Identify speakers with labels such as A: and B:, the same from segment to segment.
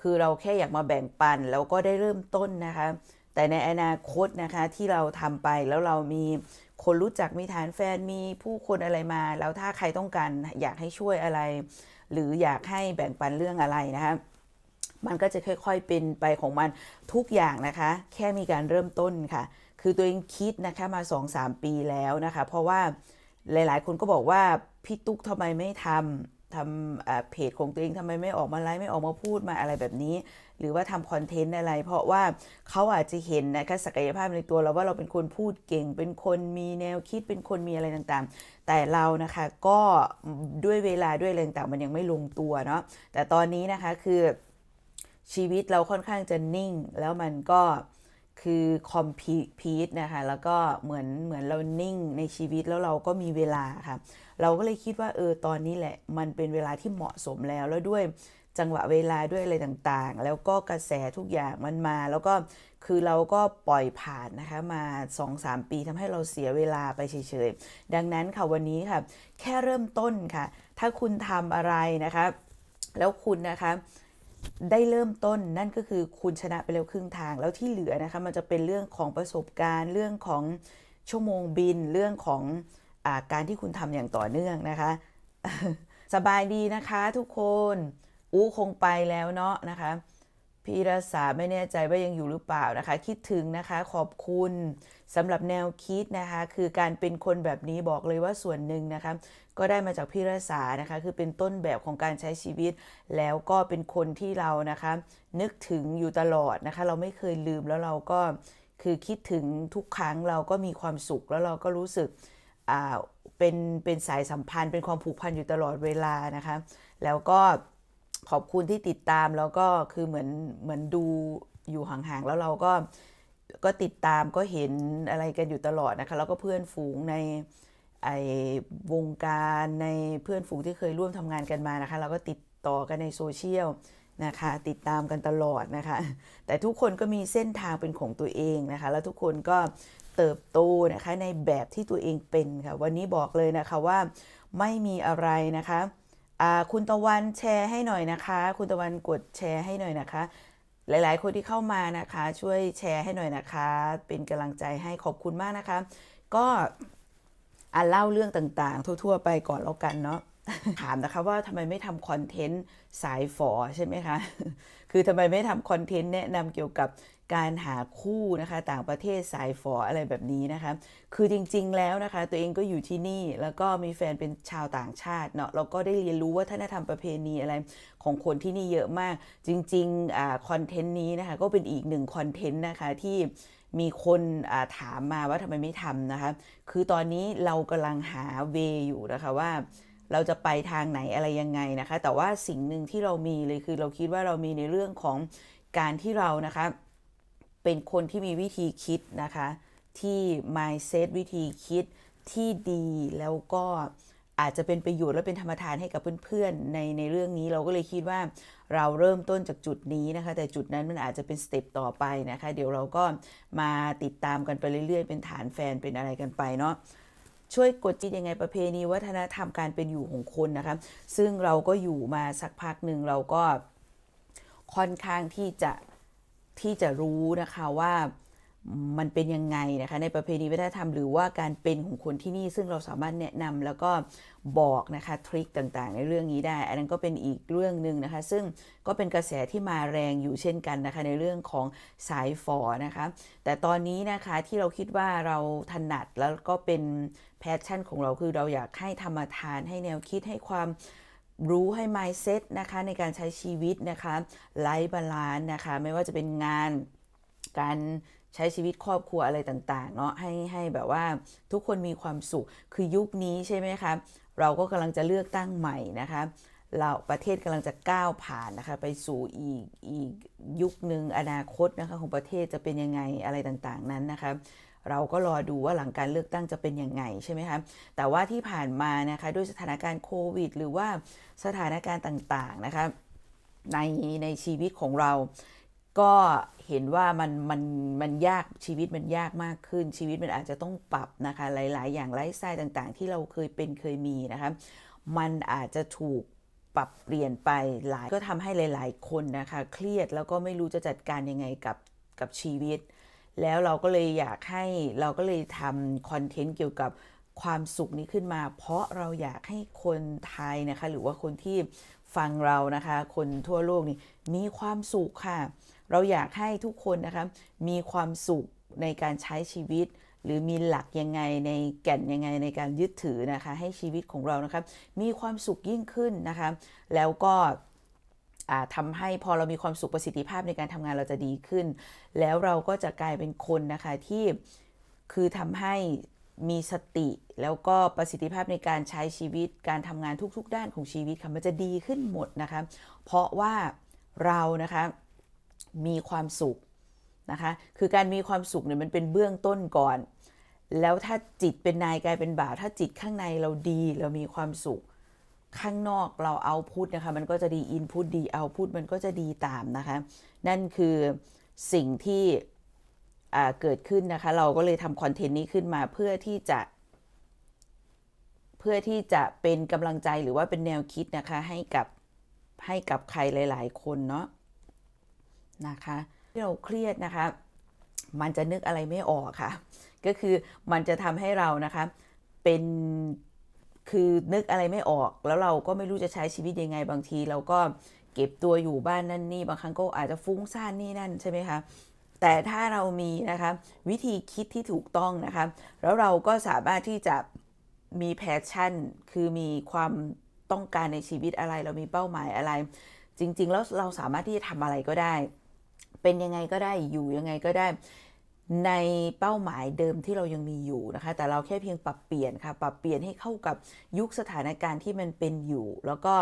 A: คือเราแค่อยากมาแบ่งปันแล้วก็ได้เริ่มต้นนะคะ แต่ในอนาคตนะคะที่เราทำไปแล้วเรามีคนรู้จักมีฐานแฟนมีผู้คนอะไรมา แล้วถ้าใครต้องการอยากให้ช่วยอะไร หรืออยากให้แบ่งปันเรื่องอะไรนะคะมันก็จะค่อยๆเป็นไปของมันทุกอย่างนะคะ แค่มีการเริ่มต้นค่ะ คือตัวเองคิดนะคะมา 2-3 ปีแล้วนะคะ เพราะว่าหลายๆ คนก็บอกว่าพี่ตุ๊กทำไมไม่ทำ ทำเพจของตัวเองทำไมไม่ออกมาไลฟ์ไม่ออกมาพูดมาอะไรแบบนี้ หรือว่าทำคอนเทนต์อะไร เพราะว่าเขาอาจจะเห็นนะคะศักยภาพในตัวเราว่าเราเป็นคนพูดเก่ง เป็นคนมีแนวคิดเป็นคนมีอะไรต่างๆ แต่เรานะคะก็ด้วยเวลาด้วยอะไรต่างๆมันยังไม่ลงตัวเนาะแต่ตอนนี้นะคะคือชีวิตเราค่อนข้างจะนิ่ง แล้วมันก็คือคอมพีทนะคะแล้วก็เหมือนเหมือนเรานิ่งในชีวิตแล้วเราก็มีเวลาค่ะ เราก็เลยคิดว่าเออตอนนี้แหละ มันเป็นเวลาที่เหมาะสมแล้วแล้วด้วยจังหวะเวลาด้วยอะไรต่างๆ แล้วก็กระแสทุกอย่างมันมา แล้วก็คือเราก็ปล่อยผ่านนะคะมา 2-3 ปีทำให้เราเสียเวลาไปเฉยๆ ดังนั้นค่ะวันนี้ค่ะ แค่เริ่มต้นค่ะ ถ้าคุณทำอะไรนะคะ แล้วคุณนะคะได้เริ่มต้นนั่นก็คือคุณชนะไปแล้วครึ่งทางแล้วที่เหลือนะคะ มันจะเป็นเรื่องของประสบการณ์เรื่องของชั่วโมงบินเรื่องของ การที่คุณทำอย่างต่อเนื่องนะคะ สบายดีนะคะทุกคน อู้คงไปแล้วเนาะนะคะพี่รัศาไม่แน่ใจว่ายังอยู่หรือเปล่านะคะ คิดถึงนะคะขอบคุณสำหรับแนวคิดนะคะ คือการเป็นคนแบบนี้บอกเลยว่าส่วนหนึ่งนะคะ ก็ได้มาจากพี่รัศานะคะ คือเป็นต้นแบบของการใช้ชีวิต แล้วก็เป็นคนที่เรานะคะ นึกถึงอยู่ตลอดนะคะ เราไม่เคยลืมแล้วเราก็คือคิดถึงทุกครั้งเราก็มีความสุขแล้วเราก็รู้สึก เป็นเป็นสายสัมพันธ์ เป็นความผูกพันอยู่ตลอดเวลานะคะแล้วก็ขอบคุณที่ติดตามแล้วก็คือเหมือนเหมือนดูอยู่ห่างๆแล้วเราก็ก็ติดตามก็เห็นอะไรกันอยู่ตลอดนะคะแล้วก็เพื่อนฝูงในไอวงการในเพื่อนฝูงที่เคยร่วมทำงานกันมานะคะเราก็ติดต่อกันในโซเชียลนะคะติดตามกันตลอดนะคะ แต่ทุกคนก็มีเส้นทางเป็นของตัวเองนะคะ แล้วทุกคนก็ เติบโตนะคะในแบบที่ตัวเองเป็นค่ะ วันนี้บอกเลยนะคะว่าไม่มีอะไรนะคะคุณตะวันแชร์ให้หน่อยนะคะ คุณตะวันกดแชร์ให้หน่อยนะคะ หลายๆ คนที่เข้ามานะคะ ช่วยแชร์ให้หน่อยนะคะ เป็นกำลังใจให้ขอบคุณมากนะคะ ก็อ่าเล่าเรื่องต่างๆ ทั่ว ๆ ไปก่อนแล้วกันเนาะถามนะคะว่าทำไมไม่ทำคอนเทนต์สายฝอใช่ไหมคะ คือทำไมไม่ทำคอนเทนต์แนะนำเกี่ยวกับ การหาคู่นะคะต่างประเทศสายฝออะไรแบบนี้นะคะคือจริงๆแล้วนะคะ ตัวเองก็อยู่ที่นี่แล้วก็มีแฟนเป็นชาวต่างชาติเนาะเราก็ได้เรียนรู้วัฒนธรรมประเพณีอะไรของคนที่นี่เยอะมาก จริงๆอ่าคอนเทนต์นี้นะคะก็เป็นอีกหนึ่งคอนเทนต์นะคะที่มีคนถามมาว่าทำไมไม่ทำนะคะ คือตอนนี้เรากำลังหาเวอยู่นะคะว่าเราจะไปทางไหนอะไรยังไงนะคะ แต่ว่าสิ่งหนึ่งที่เรามีเลยคือเราคิดว่าเรามีในเรื่องของการที่เรานะคะ เป็นคนที่มีวิธีคิดนะคะ ที่ mindset วิธีคิดที่ดีแล้วก็อาจจะเป็นประโยชน์และเป็นธรรมทานให้กับเพื่อนๆในในเรื่องนี้เราก็เลยคิดว่าเราเริ่มต้นจากจุดนี้นะคะ แต่จุดนั้นมันอาจจะเป็นสเต็ปต่อไปนะคะ เดี๋ยวเราก็มาติดตามกันไปเรื่อยๆ เป็นฐานแฟนเป็นอะไรกันไปเนาะช่วยกดจิตยังไงประเพณีวัฒนธรรมการเป็นอยู่ของคนนะคะ ซึ่งเราก็อยู่มาสักพักหนึ่งเราก็ค่อนข้างที่จะ ที่จะรู้นะคะว่ามันเป็นยังไงนะคะในประเพณีวัฒนธรรมหรือว่าการเป็นของคนที่นี่ซึ่งเราสามารถแนะนำแล้วก็บอกนะคะทริคต่างๆ ในเรื่องนี้ได้ อันนั้นก็เป็นอีกเรื่องหนึ่งนะคะ ซึ่งก็เป็นกระแสที่มาแรงอยู่เช่นกันนะคะ ในเรื่องของสายฝอนะคะ แต่ตอนนี้นะคะที่เราคิดว่าเราถนัดแล้วก็เป็นแพชชั่นของเราคือเราอยากให้ธรรมทานให้แนวคิดให้ความ รู้ให้ mindset นะคะในการใช้ชีวิตนะคะไลฟ์บาลานนะคะไม่ว่าจะเป็นงานการใช้ชีวิตครอบครัวอะไรต่างๆเนาะให้ให้แบบว่าทุกคนมีความสุขคือยุคนี้ใช่ไหมคะเราก็กำลังจะเลือกตั้งใหม่นะคะเราประเทศกำลังจะก้าวผ่านนะคะไปสู่อีกอีกยุคหนึ่งอนาคตนะคะของประเทศจะเป็นยังไงอะไรต่างๆนั้นนะคะ เราก็รอดูว่าหลังการเลือกตั้งจะเป็นยังไงใช่ไหมคะ แต่ว่าที่ผ่านมานะคะด้วยสถานการณ์โควิด หรือว่าสถานการณ์ต่างๆนะคะในในชีวิตของเราก็เห็นว่ามันมันมันยากชีวิตมันยากมากขึ้นชีวิตมันอาจจะต้องปรับนะคะหลาย ๆ อย่างไลฟ์สไตล์ต่างๆ ที่เราเคยเป็นเคยมีนะคะมันอาจจะถูกปรับเปลี่ยนไปหลายก็ทำให้หลาย ๆ คนนะคะเครียดแล้วก็ไม่รู้จะจัดการยังไงกับกับชีวิต แล้วเราก็เลยอยากให้เราก็เลยทำคอนเทนต์เกี่ยวกับความสุขนี้ขึ้นมา เพราะเราอยากให้คนไทยนะคะ หรือว่าคนที่ฟังเรานะคะ คนทั่วโลกนี่มีความสุขค่ะ เราอยากให้ทุกคนนะคะมีความสุขในการใช้ชีวิต หรือมีหลักยังไงในแก่นยังไงในการยึดถือนะคะ ให้ชีวิตของเรานะคะมีความสุขยิ่งขึ้นนะคะ แล้วก็ อ่าทำให้พอเรามีความสุขประสิทธิภาพในการทำงานเราจะดีขึ้น แล้วเราก็จะกลายเป็นคนนะคะที่คือทำให้มีสติแล้วก็ประสิทธิภาพในการใช้ชีวิตการทำงานทุก ๆ ด้านของชีวิตค่ะมันจะดีขึ้นหมดนะคะเพราะว่าเรานะคะมีความสุขนะคะคือการมีความสุขเนี่ยมันเป็นเบื้องต้นก่อน แล้วถ้าจิตเป็นนายกลายเป็นบ่าว ถ้าจิตข้างในเราดีเรามีความสุข ข้างนอกเราเอาพุทนะคะมันก็จะดีอินพุตดีเอาพุทมันก็จะดีตามนะคะ นั่นคือสิ่งที่เกิดขึ้นนะคะ เราก็เลยทำคอนเทนต์นี้ขึ้นมาเพื่อที่จะ เพื่อที่จะเป็นกำลังใจหรือว่าเป็นแนวคิดนะคะ ให้กับให้กับใครหลาย ๆ คนเนาะนะคะที่เราเครียดนะคะ มันจะนึกอะไรไม่ออกค่ะ ก็คือมันจะทำให้เรานะคะเป็น คือนึกอะไรไม่ออกแล้วเราก็ไม่รู้จะใช้ชีวิตยังไงบางที เราก็เก็บตัวอยู่บ้านนั่นนี่บางครั้งก็อาจจะฟุ้งซ่านนี่นั่นใช่ไหมคะแต่ถ้าเรามีนะคะวิธีคิดที่ถูกต้องนะคะแล้วเราก็สามารถที่จะมีแพชชั่น คือมีความต้องการในชีวิตอะไร เรามีเป้าหมายอะไร จริง ๆ แล้วเราสามารถที่จะทำอะไรก็ได้ เป็นยังไงก็ได้อยู่ยังไงก็ได้ ในเป้าหมายเดิมที่เรายังมีอยู่นะคะ แต่เราแค่เพียงปรับเปลี่ยนค่ะ ปรับเปลี่ยนให้เข้ากับยุคสถานการณ์ที่มันเป็นอยู่ แล้วก็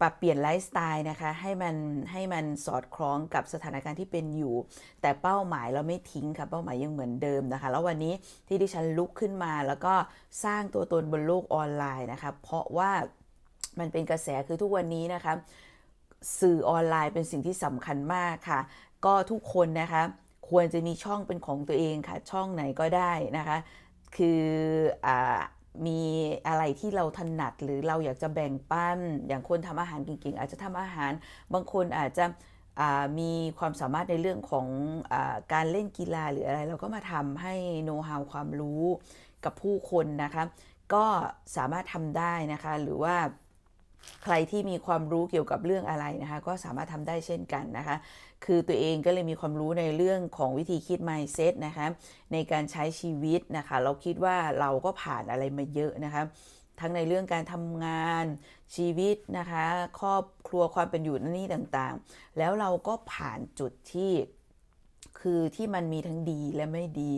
A: ปรับเปลี่ยนไลฟ์สไตล์นะคะให้มันให้มันสอดคล้องกับสถานการณ์ที่เป็นอยู่ แต่เป้าหมายเราไม่ทิ้งค่ะเป้าหมายยังเหมือนเดิมนะคะ แล้ววันนี้ที่ดิฉันลุกขึ้นมา แล้วก็สร้างตัวตนบนโลกออนไลน์นะคะเพราะว่ามันเป็นกระแสคือทุกวันนี้นะคะสื่อออนไลน์เป็นสิ่งที่สำคัญมากค่ะ ก็ทุกคนนะคะ ควรจะมีช่องเป็นของตัวเองค่ะ ช่องไหนก็ได้นะคะ คืออมีอะไรที่เราถนัดหรือเราอยากจะแบ่งปัน อย่างคนทำอาหารเก่งๆ อาจจะทำอาหาร บางคนอาจจะมีความสามารถในเรื่องของอการเล่นกีฬาหรืออะไร เราก็มาทำให้โน้ตฮาวความรู้กับผู้คนนะคะ ก็สามารถทำได้นะคะ หรือว่า ใครที่มีความรู้เกี่ยวกับเรื่องอะไรนะคะ ก็สามารถทำได้เช่นกันนะคะ คือตัวเองก็เลยมีความรู้ในเรื่องของวิธีคิด mindset นะคะในการใช้ชีวิตนะคะ เราคิดว่าเราก็ผ่านอะไรมาเยอะนะคะทั้งในเรื่องการทำงานชีวิตนะคะ ครอบครัวความเป็นอยู่นั่นนี่ต่างๆ แล้วเราก็ผ่านจุดที่คือที่มันมีทั้งดีและไม่ดี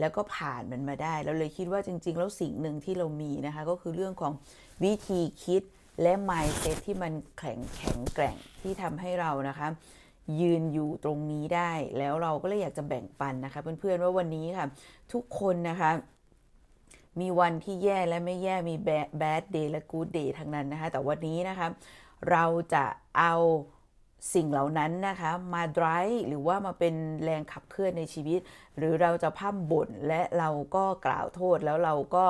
A: แล้วก็ผ่านมันมาได้เราเลยคิดว่าจริง ๆ แล้วสิ่งหนึ่งที่เรามีนะคะ ก็คือเรื่องของวิธีคิด และ mindset ที่มันแข็งแข็งแกร่งที่ทำให้เรานะคะยืนอยู่ตรงนี้ได้ แล้วเราก็เลยอยากจะแบ่งปันนะคะ เพื่อนๆว่าวันนี้ค่ะ ทุกคนนะคะมีวันที่แย่และไม่แย่มี bad bad day และ good day ทั้งนั้นนะคะแต่วันนี้นะคะเราจะเอาสิ่งเหล่านั้นนะคะมา drive หรือว่ามาเป็นแรงขับเคลื่อนในชีวิต หรือเราจะพ่ำบ่นและเราก็กล่าวโทษแล้วเราก็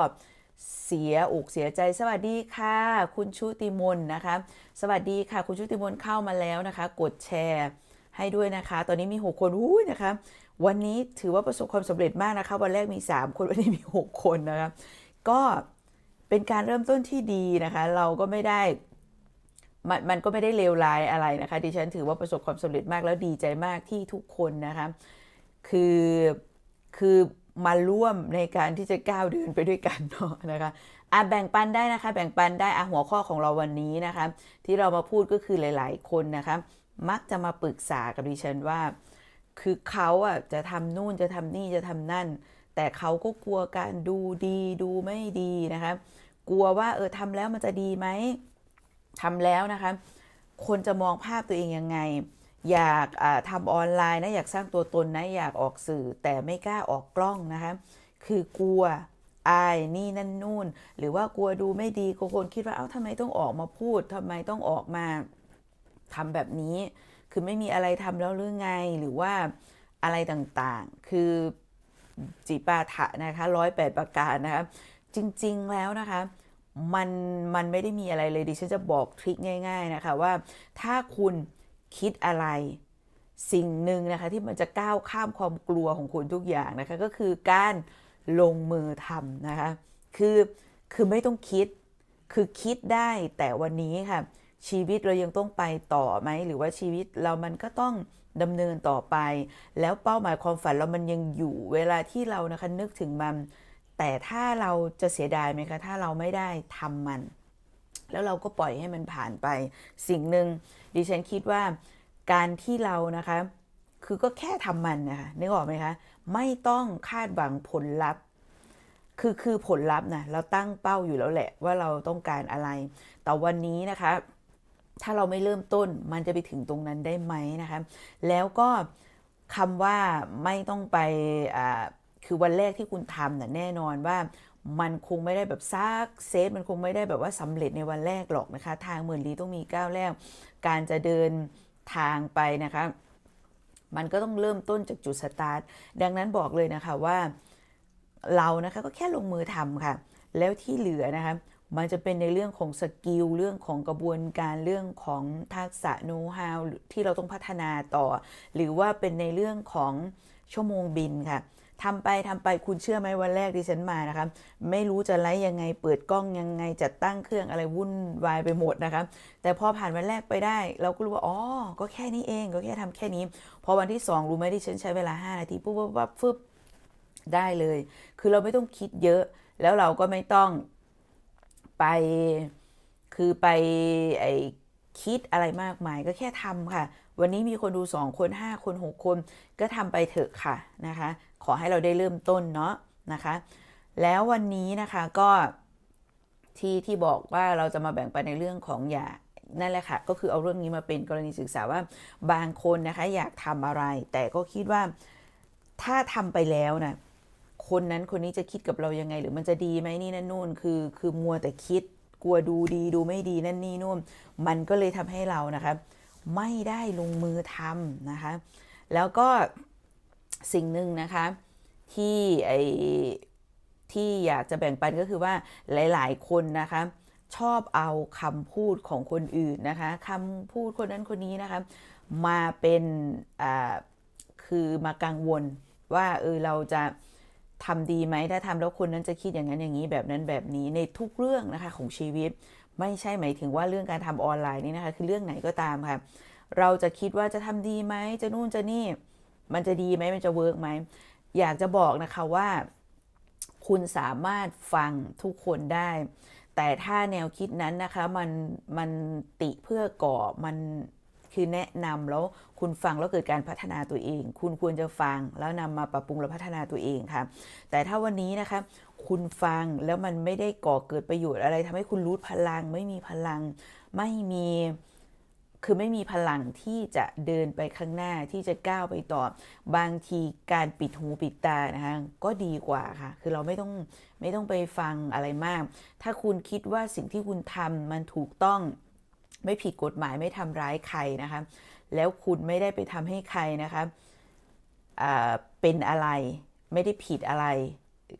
A: เสียอกเสียใจสวัสดีค่ะ คุณชุติมนนะคะ สวัสดีค่ะ คุณชุติมนเข้ามาแล้วนะคะ กดแชร์ให้ด้วยนะคะ ตอนนี้มี 6 คนอุ้ยนะคะ วันนี้ถือว่าประสบความสำเร็จมากนะคะ วันแรกมี 3 คนวันนี้มี 6 คนนะคะก็เป็นการเริ่มต้นที่ดีนะคะ เราก็ไม่ได้มันมันก็ไม่ได้เลวร้ายอะไรนะคะ ดิฉันถือว่าประสบความสำเร็จมากแล้วดีใจมากที่ทุกคนนะคะ คือคือ มาร่วมในการที่จะก้าวเดินไปด้วยกันเนาะนะคะอะแบ่งปันได้นะคะ แบ่งปันได้อะหัวข้อของเราวันนี้นะคะ ที่เรามาพูดก็คือหลาย ๆ คนนะคะ มักจะมาปรึกษากับดิฉันว่า คือเขาอะจะทำนู่นจะทำนี่จะทำนั่น แต่เขาก็กลัวการดูดีดูไม่ดีนะคะ กลัวว่าเออทำแล้วมันจะดีไหมทำแล้วนะคะ คนจะมองภาพตัวเองยังไง อยากทำออนไลน์นะอยากสร้างตัวตนนะอยากออกสื่อแต่ไม่กล้าออกกล้องนะคะ คือกลัวอายนี่นั่นนู่น หรือว่ากลัวดูไม่ดีกลัวคนคิดว่าเอ้าทำไมต้องออกมาพูดทำไมต้องออกมาทำแบบนี้ คือไม่มีอะไรทำแล้วหรือไงหรือว่าอะไรต่างๆ คือจีปาถะนะคะร้อยแปดประการนะคะจริงๆแล้วนะคะมันมันไม่ได้มีอะไรเลยดิฉันจะบอกทริคง่าย ๆนะคะว่าถ้าคุณ คิดอะไร สิ่งหนึ่งนะคะที่มันจะก้าวข้ามความกลัวของคุณทุกอย่างนะคะก็คือการลงมือทำนะคะคือคือไม่ต้องคิดคือคิดได้แต่วันนี้ค่ะ ชีวิตเรายังต้องไปต่อไหมหรือว่าชีวิตเรามันก็ต้องดำเนินต่อไป แล้วเป้าหมายความฝันเรามันยังอยู่เวลาที่เรานะคะนึกถึงมัน แต่ถ้าเราจะเสียดายไหมคะถ้าเราไม่ได้ทำมัน แล้วเราก็ปล่อยให้มันผ่านไป สิ่งหนึ่งดิฉันคิดว่าการที่เรานะคะ คือก็แค่ทำมันนะคะนึกออกไหมคะ ไม่ต้องคาดหวังผลลัพธ์ คือคือผลลัพธ์นะเราตั้งเป้าอยู่แล้วแหละว่าเราต้องการอะไร แต่วันนี้นะคะ ถ้าเราไม่เริ่มต้นมันจะไปถึงตรงนั้นได้ไหมนะคะ แล้วก็คำว่าไม่ต้องไปคือวันแรกที่คุณทำน่ะแน่นอนว่า มันคงไม่ได้แบบซักเซสมันคงไม่ได้แบบว่าสำเร็จในวันแรกหรอกนะคะ ทางหมื่นลี้ต้องมีก้าวแรก การจะเดินทางไปนะคะ มันก็ต้องเริ่มต้นจากจุดสตาร์ท ดังนั้นบอกเลยนะคะว่าเรานะคะก็แค่ลงมือทำค่ะ แล้วที่เหลือนะคะมันจะเป็นในเรื่องของสกิลเรื่องของกระบวนการเรื่องของทักษะโน้ตฮาวที่เราต้องพัฒนาต่อ หรือว่าเป็นในเรื่องของชั่วโมงบินค่ะ ทำไปทำไปคุณเชื่อไหมวันแรกที่ฉันมานะคะไม่รู้จะไลฟ์ยังไง เปิดกล้องยังไงจัดตั้งเครื่องอะไรวุ่นวายไปหมดนะคะแต่พอผ่านวันแรกไปได้ เราก็รู้ว่าอ๋อก็แค่นี้เองก็แค่ทำแค่นี้ พอวันที่ 2 รู้ไหมที่ฉันใช้เวลา 5 นาทีปุ๊บปุ๊บปุ๊บฟึบได้เลย คือเราไม่ต้องคิดเยอะ แล้วเราก็ไม่ต้องไปคือไปไอคิดอะไรมากมายก็แค่ทำค่ะ วันนี้มีคนดู 2 คน 5 คน 6 คน ก็ทำไปเถอะค่ะนะคะ ขอให้เราได้เริ่มต้นเนาะนะคะ แล้ววันนี้นะคะก็ที่ที่บอกว่าเราจะมาแบ่งปันในเรื่องของอย่านั่นแหละค่ะ ก็คือเอาเรื่องนี้มาเป็นกรณีศึกษาว่าบางคนนะคะอยากทำอะไร แต่ก็คิดว่าถ้าทำไปแล้วนะคนนั้นคนนี้จะคิดกับเรายังไง หรือมันจะดีไหมนี่นั่นนู่นคือ คือมัวแต่คิดกลัวดูดีดูไม่ดีนั่นนี่นู่นมันก็เลยทำให้เรานะคะ ไม่ได้ลงมือทำนะคะ แล้วก็สิ่งหนึ่งนะคะที่ไอที่อยากจะแบ่งปันก็คือว่าหลาย ๆ คนนะคะชอบเอาคำพูดของคนอื่นนะคะคำพูดคนนั้นคนนี้นะคะมาเป็นอ่าคือมากังวลว่าเออเราจะทำดีไหมถ้าทำแล้วคนนั้นจะคิดอย่างนั้นอย่างนี้แบบนั้นแบบนี้ในทุกเรื่องนะคะของชีวิต ไม่ใช่หมายถึงว่าเรื่องการทำออนไลน์นี่นะคะ คือเรื่องไหนก็ตามค่ะ เราจะคิดว่าจะทำดีไหม จะนู่นจะนี่ มันจะดีไหมมันจะเวิร์กไหม อยากจะบอกนะคะว่า คุณสามารถฟังทุกคนได้ แต่ถ้าแนวคิดนั้นนะคะ มันมันติเพื่อก่อมันคือแนะนำแล้วคุณฟังแล้วเกิดการพัฒนาตัวเอง คุณควรจะฟังแล้วนำมาปรับปรุงและพัฒนาตัวเองค่ะ แต่ถ้าวันนี้นะคะ คุณฟังแล้วมันไม่ได้ก่อเกิดประโยชน์อะไรทำให้คุณรู้พลัง ไม่มีพลัง ไม่มีคือไม่มีพลังที่จะเดินไปข้างหน้าที่จะก้าวไปต่อบางทีการปิดหูปิดตานะคะก็ดีกว่าค่ะ คือเราไม่ต้องไม่ต้องไปฟังอะไรมาก ถ้าคุณคิดว่าสิ่งที่คุณทำมันถูกต้องไม่ผิดกฎหมายไม่ทำร้ายใครนะคะแล้วคุณไม่ได้ไปทำให้ใครนะคะเป็นอะไรไม่ได้ผิดอะไร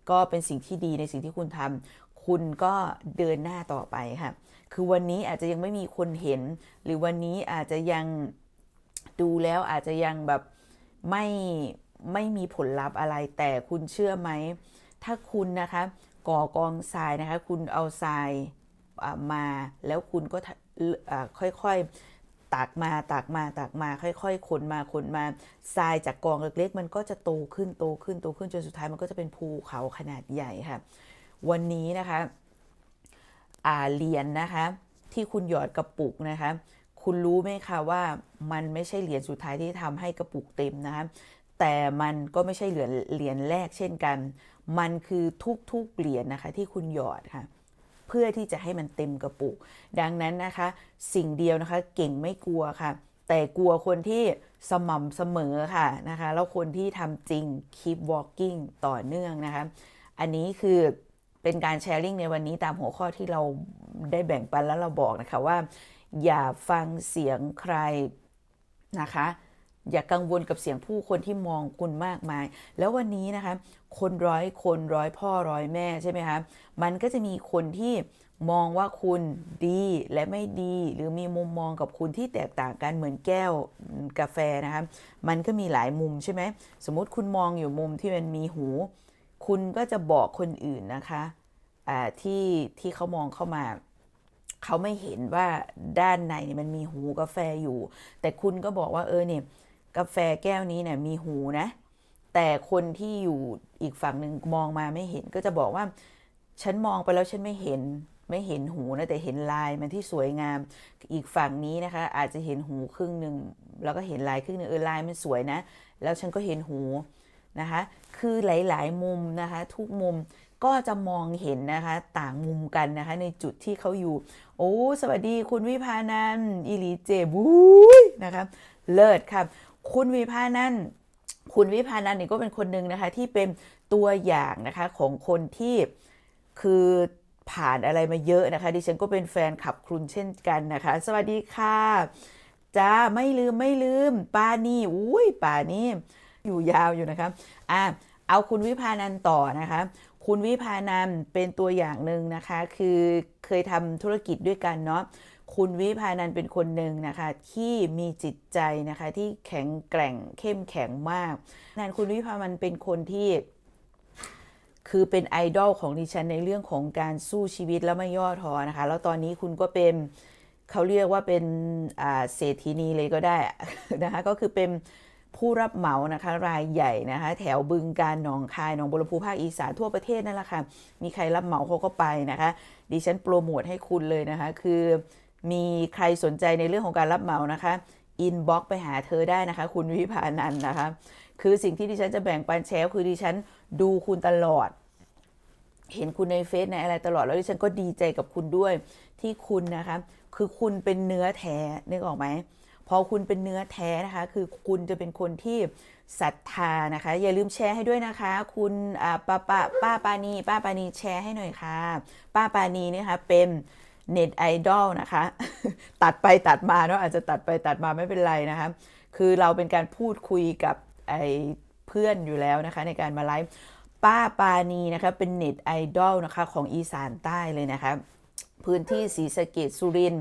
A: ก็เป็นสิ่งที่ดีในสิ่งที่คุณทำคุณก็เดินหน้าต่อไปค่ะ คือวันนี้อาจจะยังไม่มีคนเห็น หรือวันนี้อาจจะยังดูแล้วอาจจะยังแบบไม่ไม่มีผลลัพธ์อะไร แต่คุณเชื่อไหม ถ้าคุณนะคะ ก่อกองทรายนะคะ คุณเอาทรายมาแล้วคุณก็ทะอ่าค่อยๆ ตักมาตักมาตักมาค่อยๆขนมาขนมาทรายจากกองเล็กๆ มันก็จะโตขึ้นโตขึ้นโตขึ้นจนสุดท้ายมันก็จะเป็นภูเขาขนาดใหญ่ค่ะ วันนี้นะคะอาเหรียญนะคะ ที่คุณหยอดกระปุกนะคะ คุณรู้ไหมคะว่ามันไม่ใช่เหรียญสุดท้ายที่ทำให้กระปุกเต็มนะคะแต่มันก็ไม่ใช่เหรียญเหรียญแรกเช่นกัน มันคือทุกๆเหรียญนะคะที่คุณหยอดค่ะ เพื่อที่จะให้มันเต็มกระปุก ดังนั้นนะคะ สิ่งเดียวนะคะเก่งไม่กลัวค่ะ แต่กลัวคนที่สม่ำเสมอค่ะนะคะแล้วคนที่ทำจริง keep walking ต่อเนื่องนะคะ อันนี้คือเป็นการแชร์ลิงในวันนี้ตามหัวข้อที่เราได้แบ่งปันแล้วเราบอกนะคะว่า อย่าฟังเสียงใครนะคะ อย่ากังวลกับเสียงผู้คนที่มองคุณมากมาย แล้ววันนี้นะคะ คนร้อยคนร้อยพ่อร้อยแม่ใช่ไหมคะ มันก็จะมีคนที่มองว่าคุณดีและไม่ดี หรือมีมุมมองกับคุณที่แตกต่างกันเหมือนแก้วกาแฟนะคะมันก็มีหลายมุมใช่ไหม สมมติคุณมองอยู่มุมที่มันมีหู คุณก็จะบอกคนอื่นนะคะอ่าที่ที่เขามองเข้ามาเขาไม่เห็นว่าด้านในเนี่ยมันมีหูกาแฟอยู่ แต่คุณก็บอกว่าเออเนี่ย กาแฟแก้วนี้เนี่ยมีหูนะ แต่คนที่อยู่อีกฝั่งหนึ่งมองมาไม่เห็นก็จะบอกว่า ฉันมองไปแล้วฉันไม่เห็นไม่เห็นหูนะแต่เห็นลายมันที่สวยงาม อีกฝั่งนี้นะคะ อาจจะเห็นหูครึ่งหนึ่งแล้วก็เห็นลายครึ่งหนึ่งเออลายมันสวยนะ แล้วฉันก็เห็นหูนะคะ คือหลาย ๆ มุมนะคะ ทุกมุมก็จะมองเห็นนะคะ ต่างมุมกันนะคะ ในจุดที่เขาอยู่ โอ้ สวัสดีคุณวิพานันท์อิลีเจบุยนะคะ เลิศครับ คุณวิพานันท์คุณวิพานันท์นี่ก็เป็นคนหนึ่งนะคะ ที่เป็นตัวอย่างนะคะของคนที่คือผ่านอะไรมาเยอะนะคะ ดิฉันก็เป็นแฟนขับคุณเช่นกันนะคะ สวัสดีค่ะจ้าไม่ลืมไม่ลืมป้านี่อุ้ยป้านี่อยู่ยาวอยู่นะคะอะเอาคุณวิพานันท์ต่อนะคะ คุณวิพานันท์เป็นตัวอย่างหนึ่งนะคะ คือเคยทำธุรกิจด้วยกันเนาะ คุณวิพานันท์เป็นคนหนึ่งนะคะที่มีจิตใจนะคะที่แข็งแกร่งเข้มแข็งมากนั่นคุณวิพานันท์เป็นคนที่คือเป็นไอดอลของดิฉันในเรื่องของการสู้ชีวิตแล้วไม่ย่อท้อนะคะ แล้วตอนนี้คุณก็เป็นเขาเรียกว่าเป็นอ่าเศรษฐีนีเลยก็ได้นะคะก็คือเป็นผู้รับเหมานะคะรายใหญ่นะคะแถวบึงการหนองคายหนองบัวลำพูภาคอีสานทั่วประเทศนั่นแหละค่ะมีใครรับเหมาเขาก็ไปนะคะ ดิฉันโปรโมทให้คุณเลยนะคะ คือ มีใครสนใจในเรื่องของการรับเหมานะคะอินบ็อกไปหาเธอได้นะคะ คุณวิภานันท์นะคะ คือสิ่งที่ดิฉันจะแบ่งปันแชร์คือดิฉันดูคุณตลอด เห็นคุณในเฟซในอะไรตลอดแล้วดิฉันก็ดีใจกับคุณด้วยที่คุณนะคะ คือคุณเป็นเนื้อแท้นึกออกไหมพอคุณเป็นเนื้อแท้นะคะ คือคุณจะเป็นคนที่ศรัทธานะคะ อย่าลืมแชร์ให้ด้วยนะคะ คุณป้าป้าป้าปานีป้าปานีแชร์ให้หน่อยค่ะ ป้าปานีเนี่ยค่ะเป็น เน็ตไอดอลนะคะ ตัดไปตัดมาเนาะอาจจะตัดไปตัดมาไม่เป็นไรนะคะคือเราเป็นการพูดคุยกับไอเพื่อนอยู่แล้วนะคะ ในการมาไลฟ์ป้าปานีนะคะเป็นเน็ตไอดอลนะคะของอีสานใต้เลยนะคะ พื้นที่ศรีสะเกดสุริน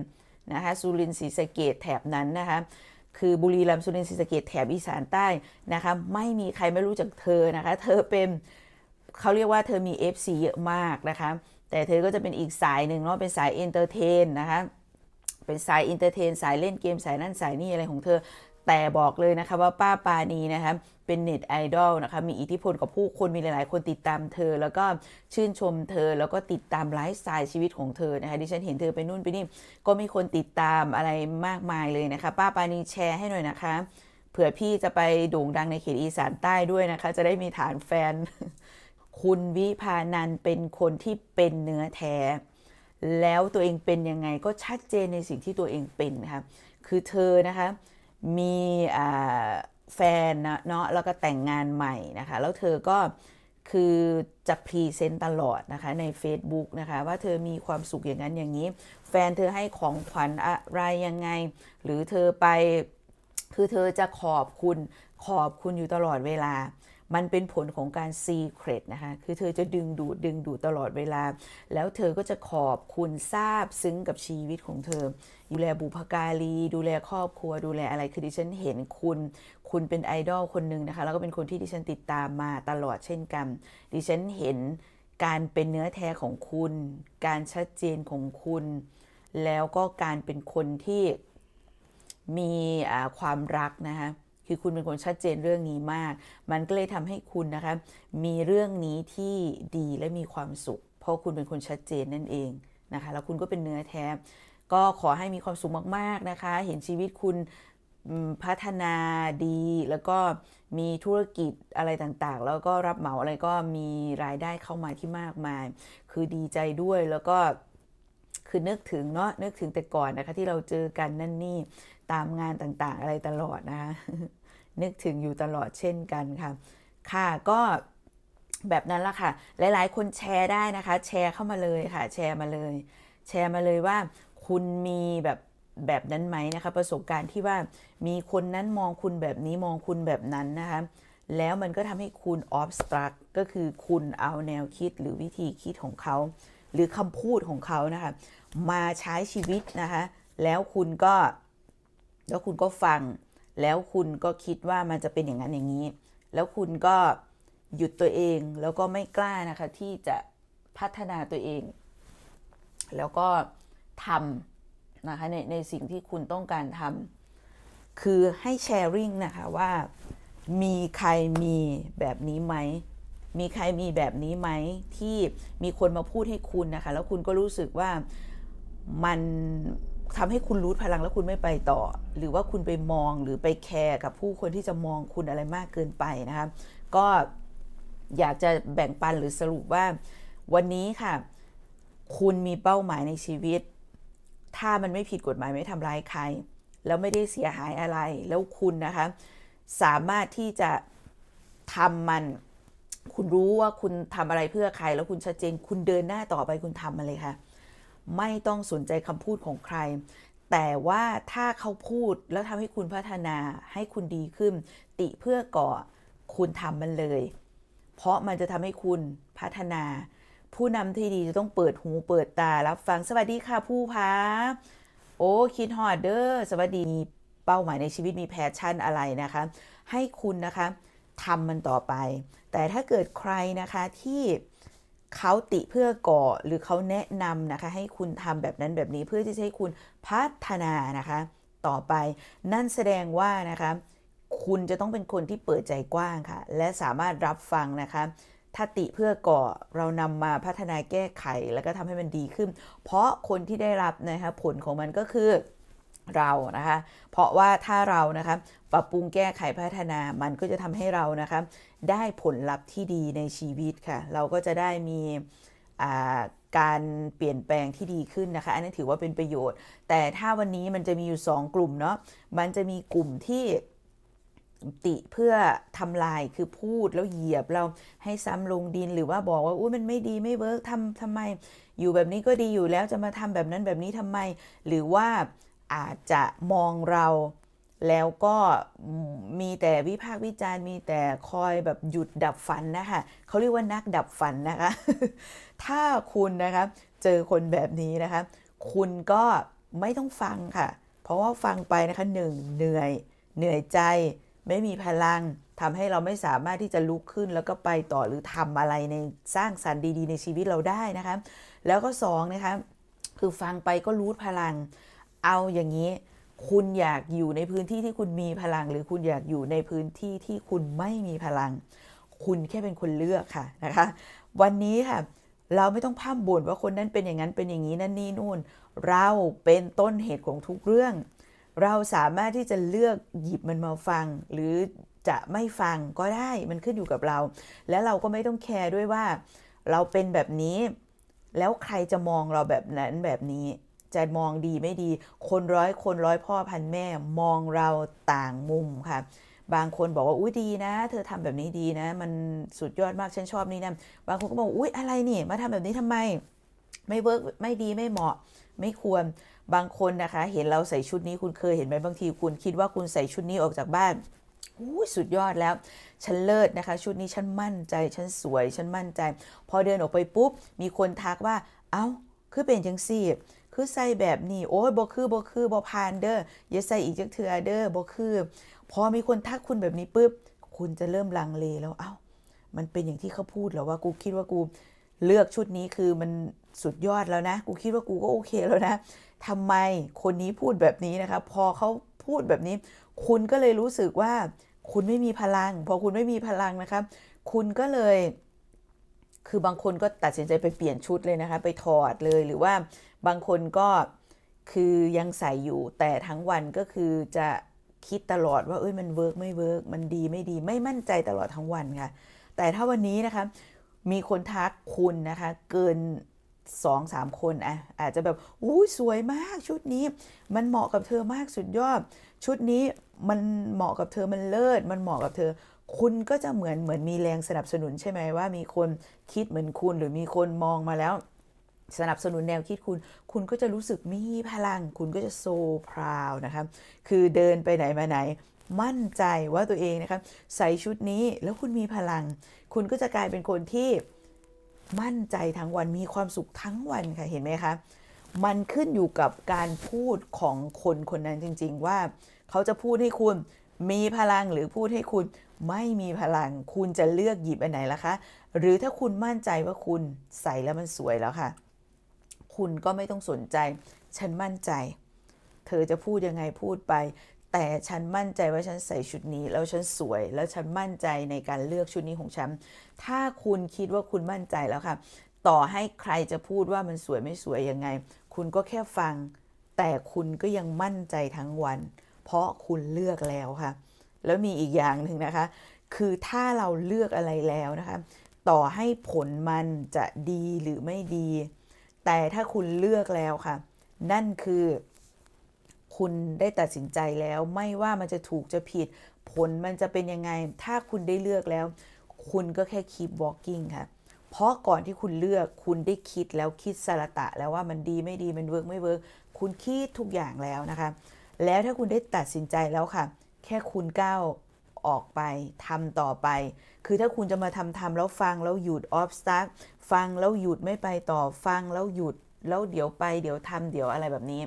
A: นะคะสุรินศรีสะเกดแถบนั้นนะคะคือบุรีรัมย์สุรินทร์ศรีสะเกดแถบอีสานใต้นะคะไม่มีใครไม่รู้จักเธอนะคะ เธอเป็นเขาเรียกว่าเธอมี FC เยอะมากนะคะ แต่เธอก็จะเป็นอีกสายหนึ่งเนาะเป็นสายเอนเตอร์เทนนะคะเป็นสายเอนเตอร์เทนสายเล่นเกมสายนั่นสายนี่อะไรของเธอ แต่บอกเลยนะคะว่าป้าปานีนะคะเป็นเน็ตไอดอลนะคะมีอิทธิพลกับผู้คนมีหลายๆ คนติดตามเธอ แล้วก็ชื่นชมเธอแล้วก็ติดตามไลฟ์สไตล์ชีวิตของเธอนะคะดิฉันเห็นเธอไปนู่นไปนี่ก็มีคนติดตามอะไรมากมายเลยนะคะ ป้าปานีแชร์ให้หน่อยนะคะเผื่อพี่จะไปโด่งดังในเขตอีสานใต้ด้วยนะคะ จะได้มีฐานแฟน คุณวิพานันท์เป็นคนที่เป็นเนื้อแท้ แล้วตัวเองเป็นยังไงก็ชัดเจนในสิ่งที่ตัวเองเป็นนะคะคือเธอนะคะมีแฟนนะเนาะแล้วก็แต่งงานใหม่นะคะแล้วเธอก็คือจะพรีเซนต์ตลอดนะคะใน Facebook นะคะว่าเธอมีความสุขอย่างนั้นอย่างนี้ แฟนเธอให้ของขวัญอะไรยังไง หรือเธอไปคือเธอจะขอบคุณขอบคุณอยู่ตลอดเวลา มันเป็นผลของการซีเครตนะคะ คือเธอจะดึงดูดดึงดูดตลอดเวลา แล้วเธอก็จะขอบคุณซาบซึ้งกับชีวิตของเธอ ดูแลบุพการี ดูแลครอบครัว ดูแลอะไร คือดิฉันเห็นคุณ คุณเป็นไอดอลคนหนึ่งนะคะ แล้วก็เป็นคนที่ดิฉันติดตามมาตลอดเช่นกัน ดิฉันเห็นการเป็นเนื้อแท้ของคุณ การชัดเจนของคุณ แล้วก็การเป็นคนที่มีความรักนะคะ คือคุณเป็นคนชัดเจนเรื่องนี้มาก มันก็เลยทำให้คุณนะคะ มีเรื่องนี้ที่ดีและมีความสุข เพราะคุณเป็นคนชัดเจนนั่นเองนะคะ แล้วคุณก็เป็นเนื้อแท้ ก็ขอให้มีความสุขมากๆนะคะ เห็นชีวิตคุณพัฒนาดีแล้วก็มีธุรกิจอะไรต่างๆ แล้วก็รับเหมาอะไรก็มีรายได้เข้ามาที่มากมาย คือดีใจด้วยแล้วก็คือนึกถึงเนาะนึกถึงแต่ก่อนนะคะที่เราเจอกันนั่นนี่ ตามงานต่างๆ อะไรตลอดนะคะนึกถึงอยู่ตลอดเช่นกันค่ะ ค่ะก็แบบนั้นละค่ะ หลายๆ คนแชร์ได้นะคะ แชร์เข้ามาเลยค่ะ แชร์มาเลย แชร์มาเลยว่าคุณมีแบบแบบนั้นไหมนะคะ ประสบการณ์ที่ว่ามีคนนั้นมองคุณแบบนี้มองคุณแบบนั้นนะคะ แล้วมันก็ทำให้คุณ obstruct ก็คือคุณเอาแนวคิดหรือวิธีคิดของเขา หรือคำพูดของเขานะคะ มาใช้ชีวิตนะคะ แล้วคุณก็ แล้วคุณก็ฟัง แล้วคุณก็คิดว่ามันจะเป็นอย่างนั้นอย่างนี้ แล้วคุณก็หยุดตัวเองแล้วก็ไม่กล้านะคะ ที่จะพัฒนาตัวเอง แล้วก็ทำนะคะในในสิ่งที่คุณต้องการทำคือให้แชร์ริ่งนะคะว่ามีใครมีแบบนี้ไหม มีใครมีแบบนี้ไหมที่มีคนมาพูดให้คุณนะคะ แล้วคุณก็รู้สึกว่ามัน ทำให้คุณรู้พลังแล้วคุณไม่ไปต่อ หรือว่าคุณไปมองหรือไปแคร์กับผู้คนที่จะมองคุณอะไรมากเกินไปนะคะก็อยากจะแบ่งปันหรือสรุปว่า วันนี้ค่ะ คุณมีเป้าหมายในชีวิต ถ้ามันไม่ผิดกฎหมายไม่ทำร้ายใคร แล้วไม่ได้เสียหายอะไร แล้วคุณนะคะ สามารถที่จะทำมัน คุณรู้ว่าคุณทำอะไรเพื่อใคร แล้วคุณชัดเจน คุณเดินหน้าต่อไปคุณทำมันเลยค่ะ ไม่ต้องสนใจคำพูดของใคร แต่ว่าถ้าเขาพูดแล้วทำให้คุณพัฒนาให้คุณดีขึ้น ติเพื่อก่อคุณทำมันเลย เพราะมันจะทำให้คุณพัฒนา ผู้นำที่ดีจะต้องเปิดหูเปิดตารับฟังสวัสดีค่ะผู้พาโอ้คิดฮอดเดอร์สวัสดีมีเป้าหมายในชีวิตมีแพชชั่นอะไรนะคะ ให้คุณนะคะทำมันต่อไป แต่ถ้าเกิดใครนะคะที่ เขาติเพื่อก่อหรือเขาแนะนำนะคะ ให้คุณทำแบบนั้นแบบนี้เพื่อที่จะให้คุณพัฒนานะคะ ต่อไปนั่นแสดงว่านะคะ คุณจะต้องเป็นคนที่เปิดใจกว้างค่ะ และสามารถรับฟังนะคะถ้าติเพื่อก่อเรานำมาพัฒนาแก้ไขแล้วก็ทำให้มันดีขึ้น เพราะคนที่ได้รับนะคะผลของมันก็คือ เรานะคะ เพราะว่าถ้าเรานะคะปรับปรุงแก้ไขพัฒนามันก็จะทำให้เรานะคะได้ผลลัพธ์ที่ดีในชีวิตค่ะ เราก็จะได้มีการเปลี่ยนแปลงที่ดีขึ้นนะคะ อันนี้ถือว่าเป็นประโยชน์ แต่ถ้าวันนี้มันจะมีอยู่ 2 กลุ่มเนาะมันจะมีกลุ่มที่ติเพื่อทำลายคือพูดแล้วเหยียบเราให้ซ้ำลงดินหรือว่าบอกว่าอุ้ยมันไม่ดีไม่เวิร์กทำทำไม อยู่แบบนี้ก็ดีอยู่แล้วจะมาทำแบบนั้นแบบนี้ทำไม หรือว่า อาจจะมองเราแล้วก็มีแต่วิพากษ์วิจารณ์มีแต่คอยแบบหยุดดับฝันนะคะเขาเรียกว่านักดับฝันนะคะ ถ้าคุณนะคะเจอคนแบบนี้นะคะ คุณก็ไม่ต้องฟังค่ะ เพราะว่าฟังไปนะคะหนึ่งเหนื่อยเหนื่อยใจ ไม่มีพลังทำให้เราไม่สามารถที่จะลุกขึ้นแล้วก็ไปต่อหรือทำอะไรในสร้างสรรค์ดีๆ ในชีวิตเราได้นะคะ แล้วก็สองนะคะคือฟังไปก็รู้พลัง เอาอย่างนี้ คุณอยากอยู่ในพื้นที่ที่คุณมีพลัง หรือคุณอยากอยู่ในพื้นที่ที่คุณไม่มีพลัง คุณแค่เป็นคนเลือกค่ะนะคะ วันนี้ค่ะ เราไม่ต้องพร่ำบ่นว่าคนนั้นเป็นอย่างนั้นเป็นอย่างนี้นั่นนี่นู่น เราเป็นต้นเหตุของทุกเรื่อง เราสามารถที่จะเลือกหยิบมันมาฟัง หรือจะไม่ฟังก็ได้มันขึ้นอยู่กับเรา และเราก็ไม่ต้องแคร์ด้วยว่า เราเป็นแบบนี้ แล้วใครจะมองเราแบบนั้นแบบนี้ จะมองดีไม่ดี คนร้อยคนร้อยพ่อพันแม่มองเราต่างมุมค่ะ บางคนบอกว่าอุ้ยดีนะ เธอทำแบบนี้ดีนะ มันสุดยอดมากฉันชอบนี่นะบางคนก็บอกอุ้ยอะไรนี่ มาทำแบบนี้ทำไม ไม่เวิร์กไม่ดีไม่เหมาะ ไม่ควรบางคนนะคะ เห็นเราใส่ชุดนี้คุณเคยเห็นไหมบางทีคุณคิดว่าคุณใส่ชุดนี้ออกจากบ้านอู้สุดยอดแล้ว ฉันเลิศนะคะ ชุดนี้ฉันมั่นใจ ฉันสวย ฉันมั่นใจ พอเดินออกไปปุ๊บ มีคนทักว่า เอ้า คือเป็นจังซี่ คือใส่แบบนี้ โอ้ยบ่คือบ่คือบ่พานเด้ออย่าใส่อีกจักเทือเด้อบ่คือ พอมีคนทักคุณแบบนี้ปุ๊บ คุณจะเริ่มลังเลแล้วเอ้า มันเป็นอย่างที่เขาพูดเหรอว่ากูคิดว่ากูเลือกชุดนี้คือมันสุดยอดแล้วนะ กูคิดว่ากูก็โอเคแล้วนะทำไมคนนี้พูดแบบนี้นะคะ พอเขาพูดแบบนี้ คุณก็เลยรู้สึกว่า คุณไม่มีพลัง พอคุณไม่มีพลังนะคะคุณก็เลยคือบางคนก็ตัดสินใจไปเปลี่ยนชุดเลยนะคะ ไปถอดเลยหรือว่า บางคนก็คือยังใส่อยู่แต่ทั้งวันก็คือจะคิดตลอดว่าเอ้ยมันเวิร์กไม่เวิร์กมันดีไม่ดีไม่มั่นใจตลอดทั้งวันค่ะ แต่ถ้าวันนี้นะคะ มีคนทักคุณนะคะ เกินสองสามคนอะอาจจะแบบอู้สวยมากชุดนี้มันเหมาะกับเธอมากสุดยอด ชุดนี้มันเหมาะกับเธอมันเลิศมันเหมาะกับเธอ คุณก็จะเหมือนเหมือนมีแรงสนับสนุนใช่ไหมว่า มีคนคิดเหมือนคุณหรือมีคนมองมาแล้ว สนับสนุนแนวคิดคุณ คุณก็จะรู้สึกมีพลัง คุณก็จะโซพราวนะครับคือเดินไปไหนมาไหน มั่นใจว่าตัวเองนะครับใส่ชุดนี้แล้วคุณมีพลัง คุณก็จะกลายเป็นคนที่มั่นใจทั้งวันมีความสุขทั้งวันค่ะ เห็นไหมคะ มันขึ้นอยู่กับการพูดของคนคนนั้นจริง ๆ ว่า เขาจะพูดให้คุณมีพลังหรือพูดให้คุณไม่มีพลัง คุณจะเลือกหยิบอันไหนล่ะคะ หรือถ้าคุณมั่นใจว่าคุณใส่แล้วมันสวยแล้วค่ะ คุณก็ไม่ต้องสนใจ ฉันมั่นใจ เธอจะพูดยังไงพูดไป แต่ฉันมั่นใจว่าฉันใส่ชุดนี้ แล้วฉันสวย แล้วฉันมั่นใจในการเลือกชุดนี้ของฉัน ถ้าคุณคิดว่าคุณมั่นใจแล้วค่ะ ต่อให้ใครจะพูดว่ามันสวยไม่สวยยังไง คุณก็แค่ฟัง แต่คุณก็ยังมั่นใจทั้งวัน เพราะคุณเลือกแล้วค่ะ แล้วมีอีกอย่างหนึ่งนะคะ คือถ้าเราเลือกอะไรแล้วนะคะ ต่อให้ผลมันจะดีหรือไม่ดี แต่ถ้าคุณเลือกแล้วค่ะ นั่นคือ คุณได้ตัดสินใจแล้ว ไม่ว่ามันจะถูกจะผิด ผลมันจะเป็นยังไง ถ้าคุณได้เลือกแล้ว คุณก็แค่ keep walking ค่ะ เพราะก่อนที่คุณเลือกคุณได้คิดแล้วคิดสารตะ แล้วว่ามันดีไม่ดีมันเวิร์กไม่เวิร์กคุณคิดทุกอย่างแล้วนะคะ แล้วถ้าคุณได้ตัดสินใจแล้วค่ะ แค่คุณก้าวออกไปทำต่อไป คือถ้าคุณจะมาทำทำแล้วฟังแล้วหยุดออฟสตาร์ ฟังแล้วหยุดไม่ไปต่อฟังแล้วหยุดแล้วเดี๋ยวไปเดี๋ยวทำเดี๋ยวอะไรแบบนี้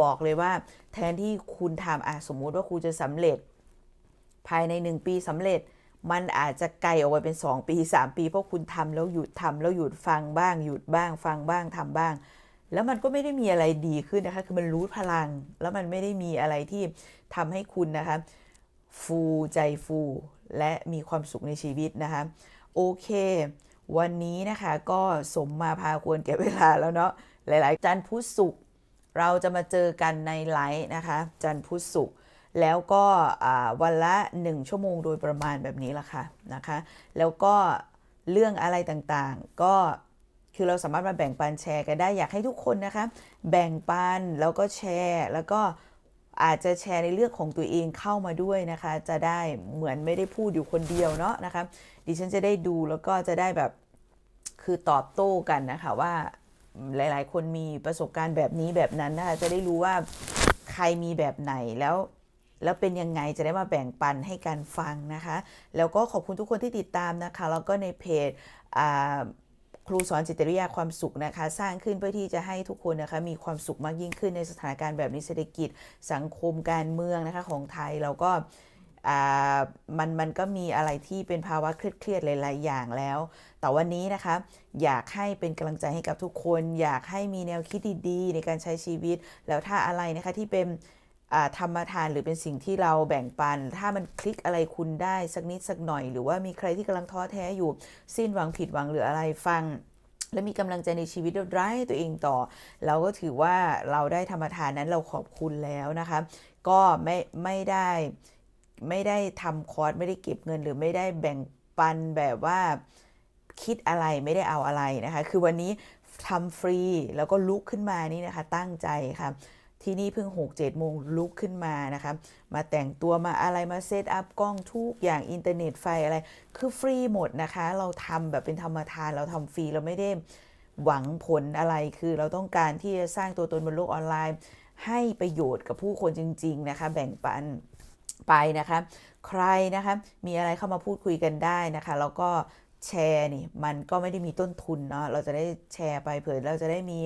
A: บอกเลยว่าแทนที่คุณทำอะสมมุติว่าคุณจะสำเร็จ ภายใน 1 ปีสำเร็จ มันอาจจะไกลออกไปเป็น 2 ปี 3 ปีเพราะคุณทำแล้วหยุดทำแล้วหยุดฟังบ้าง หยุดบ้าง ฟังบ้างทำบ้าง แล้วมันก็ไม่ได้มีอะไรดีขึ้นนะคะคือมันรู้พลัง แล้วมันไม่ได้มีอะไรที่ทำให้คุณนะคะฟูใจฟูและมีความสุขในชีวิตนะคะโอเค วันนี้นะคะก็สมมาพาควรแก่เวลาแล้วเนาะหลายๆ จันทร์พุธศุกร์เราจะมาเจอกันในไลฟ์นะคะ จันทร์พุธศุกร์แล้วก็วันละ 1 ชั่วโมงโดยประมาณแบบนี้ละค่ะนะคะ แล้วก็เรื่องอะไรต่างๆ ก็คือเราสามารถมาแบ่งปันแชร์กันได้อยากให้ทุกคนนะคะ แบ่งปันแล้วก็แชร์ แล้วก็อาจจะแชร์ในเรื่องของตัวเองเข้ามาด้วยนะคะ จะได้เหมือนไม่ได้พูดอยู่คนเดียวเนาะนะคะ ดิฉันจะได้ดูแล้วก็จะได้แบบคือตอบโต้กันนะคะว่าหลายๆ คนมีประสบการณ์แบบนี้แบบนั้นนะคะจะได้รู้ว่าใครมีแบบไหนแล้วแล้วเป็นยังไงจะได้มาแบ่งปันให้กันฟังนะคะ แล้วก็ขอบคุณทุกคนที่ติดตามนะคะ แล้วก็ในเพจครูสอนจิตวิทยาความสุขนะคะ สร้างขึ้นเพื่อที่จะให้ทุกคนนะคะมีความสุขมากยิ่งขึ้นในสถานการณ์แบบนี้เศรษฐกิจสังคมการเมืองนะคะของไทยแล้วก็ มันมันก็มีอะไรที่เป็นภาวะเครียดๆหลาย ๆ อย่างแล้ว แต่วันนี้นะคะ อยากให้เป็นกำลังใจให้กับทุกคน อยากให้มีแนวคิดดีๆ ในการใช้ชีวิต แล้วถ้าอะไรนะคะที่เป็นธรรมทานหรือเป็นสิ่งที่เราแบ่งปัน ถ้ามันคลิกอะไรคุณได้สักนิดสักหน่อย หรือว่ามีใครที่กำลังท้อแท้อยู่ สิ้นหวังผิดหวังหรืออะไรฟัง และมีกำลังใจในชีวิตแล้วร้ายตัวเองต่อ เราก็ถือว่าเราได้ธรรมทานนั้นเราขอบคุณแล้วนะคะ ก็ไม่ไม่ได้ ไม่ได้ทำคอร์สไม่ได้เก็บเงิน หรือไม่ได้แบ่งปันแบบว่าคิดอะไรไม่ได้เอาอะไรนะคะ คือวันนี้ทำฟรีแล้วก็ลุกขึ้นมานี่นะคะ ตั้งใจค่ะที่นี่เพิ่ง 6 7 โมงลุกขึ้นมานะคะ มาแต่งตัวมาอะไรมาเซตอัพกล้องทุกอย่างอินเทอร์เน็ตไฟอะไร คือฟรีหมดนะคะ เราทำแบบเป็นธรรมทานเราทำฟรีเราไม่ได้หวังผลอะไรคือเราต้องการที่จะสร้างตัวตนบนโลกออนไลน์ ให้ประโยชน์กับผู้คนจริง ๆ นะคะ แบ่งปัน ไปนะคะ ใครนะคะมีอะไรเข้ามาพูดคุยกันได้นะคะแล้วก็แชร์นี่มันก็ไม่ได้มีต้นทุนเนาะเราจะได้แชร์ไปเผื่อเราจะได้มี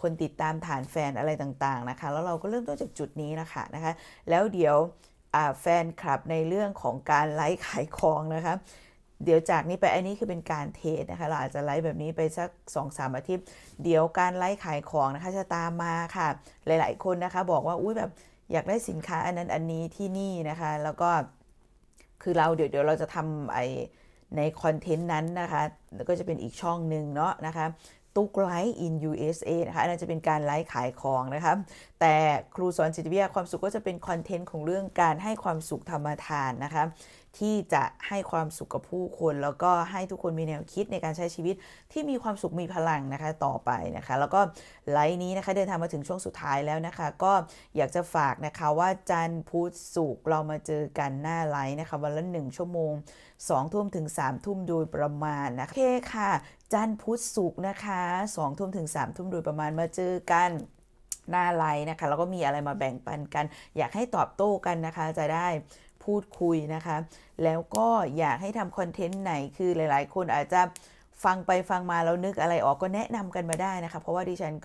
A: คนติดตามฐานแฟนอะไรต่างๆนะคะ แล้วเราก็เริ่มต้นจากจุดนี้นะคะนะคะ แล้วเดี๋ยวแฟนคลับในเรื่องของการไลฟ์ขายของนะคะเดี๋ยวจากนี้ไปอันนี้คือเป็นการเทรดนะคะ เราอาจจะไลฟ์แบบนี้ไปสัก2อสามอาทิตย์ เดี๋ยวการไลฟ์ขายของนะคะจะตามมาค่ะ หลาย ๆ คนนะคะ บอกว่าอุ้ยแบบ อยากได้สินค้าอันนั้นอันนี้ที่นี่นะคะ แล้วก็คือเราเดี๋ยวเดี๋ยวเราจะทำไอในคอนเทนต์นั้นนะคะ แล้วก็จะเป็นอีกช่องหนึ่งเนาะนะคะตุกไลฟ์ in USA นะคะอันนั้นจะเป็นการไลฟ์ขายของนะคะแต่ครูสอนจิตวิทยาความสุขก็จะเป็นคอนเทนต์ของเรื่องการให้ความสุขธรรมทานนะคะ ที่จะให้ความสุขกับผู้คน แล้วก็ให้ทุกคนมีแนวคิดในการใช้ชีวิตที่มีความสุขมีพลังนะคะต่อไปนะคะ แล้วก็ไลฟ์นี้นะคะเดินทางมาถึงช่วงสุดท้ายแล้วนะคะ ก็อยากจะฝากนะคะว่าจันทร์พุธศุกร์เรามาเจอกันหน้าไลฟ์นะคะวันละหนึ่งชั่วโมง2ทุ่มถึง3ทุ่มโดยประมาณนะคะโอเคค่ะ จันทร์พุธศุกร์นะคะสองทุ่มถึงสามทุ่มโดยประมาณมาเจอกันหน้าไลน์นะคะแล้วก็มีอะไรมาแบ่งปันกัน อยากให้ตอบโต้กันนะคะ จะได้ พูดคุยนะคะ แล้วก็อยากให้ทำคอนเทนต์ไหนคือหลาย ๆ คนอาจจะฟังไปฟังมาแล้วนึกอะไรออกก็แนะนำกันมาได้นะคะ เพราะว่าดิฉันก็